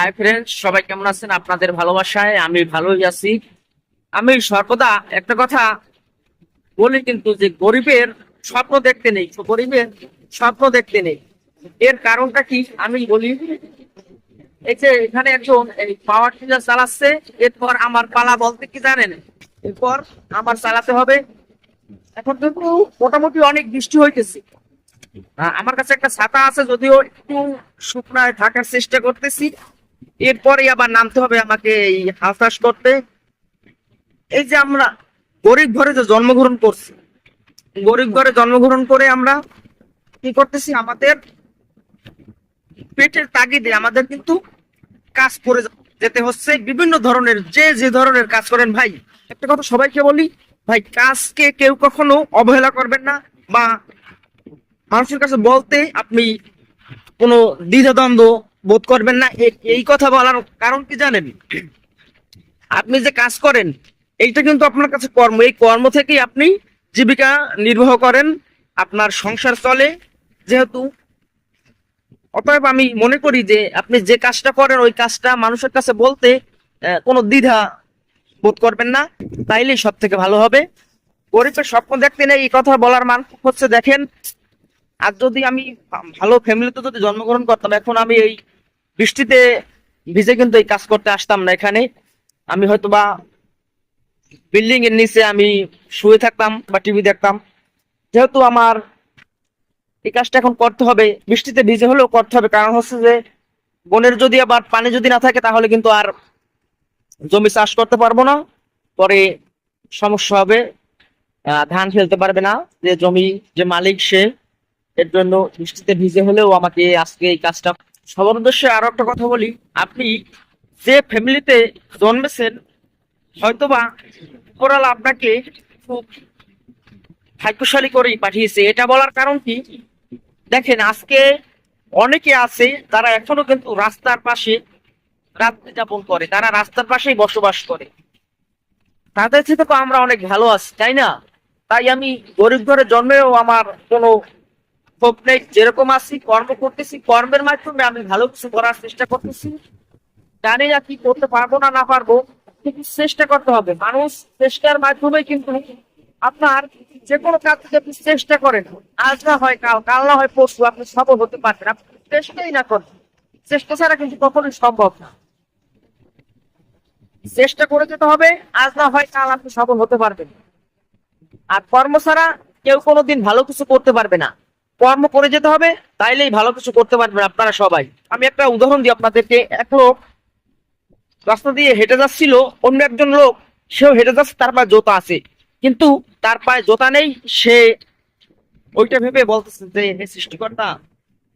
Hi friends সবাই কেমন আছেন? আপনাদের ভালোবাসায় আমি ভালোই আছি। আমি সর্বদা একটা কথা বলি কিন্তু যে গরিবের স্বপ্ন দেখতে নেই গরিবের স্বপ্ন দেখতে নেই। এর কারণটা কি? আমি বলি, এই যে এখানে একজন এই পাওয়ার টিলার চালাচ্ছে, এরপর আমার পালা বলতে কি জানেন? এরপর আমার চালাতে হবে। এখন কিন্তু মোটামুটি অনেক বৃষ্টি হইতেছে। আমার কাছে একটা ছাতা আছে, যদিও একটু শুকনায় থাকার চেষ্টা করতেছি। এরপরে আবার নামতে হবে আমাকে এই হাফাস করতে। এই যে আমরা গরিব ঘরে যে জন্মগ্রহণ করছি, গরিব ঘরে জন্মগ্রহণ করে আমরা কি করতেছি? আমাদের পেটের তাগিদে আমাদের কিন্তু কাজ করে যেতে হচ্ছে। বিভিন্ন ধরনের, যে যে ধরনের কাজ করেন ভাই, একটা কথা সবাইকে বলি, ভাই, কাজকে কেউ কখনো অবহেলা করবেন না বা মানুষের কাছে বলতে আপনি কোনো দ্বিধাদ্বন্দ্ব বোধ করবেন না এই কথা বলার কারণ কি জানেন? আপনি যে কাজ করেন, এইটা কিন্তু আপনার কাছে কর্ম। এই কর্ম থেকেই আপনি জীবিকা নির্বাহ করেন, আপনার সংসার চলে। যেহেতু অতএব আমি মনে করি যে আপনি যে কাজটা করেন, ওই কাজটা মানুষের কাছে বলতে কোনো দ্বিধা বোধ করবেন না। তাইলেই সব থেকে ভালো হবে। গরিবের স্বপ্ন দেখতে নেই, এই কথা বলার মান হচ্ছে দেখেন। আর যদি আমি, ভালো ফ্যামিলিতে যদি জন্মগ্রহণ করতাম, এখন আমি এই বৃষ্টিতে ভিজে কিন্তু এই কাজ করতে আসতাম না এখানে। আমি হয়তো বা বিল্ডিং এর নিচে আমি শুয়ে থাকতাম বা টিভি দেখতাম। যেহেতু আমার এই কাজটা এখন করতে হবে, বৃষ্টিতে ভিজে হলেও করতে হবে। কারণ হচ্ছে যে, বনের যদি আবার পানি যদি না থাকে, তাহলে কিন্তু আর জমি চাষ করতে পারব না। পরে সমস্যা হবে। ধান ফেলতে পারবে না। যে জমি যে মালিক সে, এর জন্য বৃষ্টিতে ভিজে হলেও আমাকে আজকে এই কাজটা সবার উদ্দেশ্যে আরও একটা কথা বলি। আপনি যে ফ্যামিলিতে জন্মেছেন, হয়তোবা উপরালা আপনাকে খুব ভাগ্যশালী করেই পাঠিয়েছে। এটা বলার কারণ কি? দেখেন, আজকে অনেকে আছে, তারা এখনও কিন্তু রাস্তার পাশে রাত্রি যাপন করে। তারা রাস্তার পাশেই বসবাস করে। তাদের থেকে তো আমরা অনেক ভালো আছি, তাই না? তাই আমি গরিব ঘরে জন্মেও আমার কোনো ক্ষোভ যেরকম আছি, কর্ম করতেছি, কর্মের মাধ্যমে আমি ভালো কিছু করার চেষ্টা করতেছি। জানি না কি করতে পারব না না পারব, কিন্তু চেষ্টা করতে হবে। মানুষ চেষ্টার মাধ্যমে কিন্তু আপনার যে কোনো কাজ থেকে আপনি চেষ্টা করেন। আজ না হয় কাল কাল না হয় পরশু, আপনি সফল হতে পারবেন। আপনি চেষ্টাই না করেন। চেষ্টা ছাড়া কিন্তু কখনোই সম্ভব না। চেষ্টা করে যেতে হবে, আজ না হয় কাল আপনি সফল হতে পারবেন। আর কর্ম ছাড়া কেউ কোনোদিন ভালো কিছু করতে পারবে না। কর্ম করে যেতে হবে, তাইলেই ভালো কিছু করতে পারবেন আপনারা সবাই। আমি একটা উদাহরণ দিই আপনাদেরকে, এক লোক রাস্তা দিয়ে হেঁটে যাচ্ছিল, অন্য একজন লোক, সেও হেঁটে যাচ্ছে, তার পায়ে জোতা আছে। কিন্তু তার পায়ে জোতা নেই, সে ওইটা ভেবে বলতেছে যে, হে সৃষ্টিকর্তা,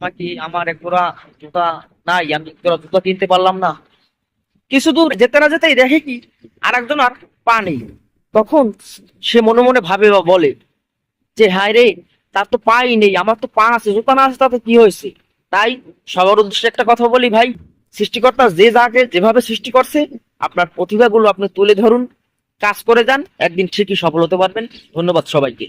নাকি আমার এক জোড়া জুতা নাই, আমি এক জোড়া জুতা কিনতে পারলাম না? কিছু দূর যেতে না যেতেই দেখে কি আর একজন আর পা নেই। তখন সে মনে মনে ভাবে বা বলে যে, হায় রে তার তো পাই নেই আমার তো পা আছে, জুতা না আছে, তাতে কি হয়েছে? তাই সবার উদ্দেশ্যে একটা কথা বলি ভাই, সৃষ্টিকর্তা যে যাকে যেভাবে সৃষ্টি করছে, আপনার প্রতিভাগুলো আপনি তুলে ধরুন, কাজ করে যান, একদিন ঠিকই সফল হতে পারবেন। ধন্যবাদ সবাইকে।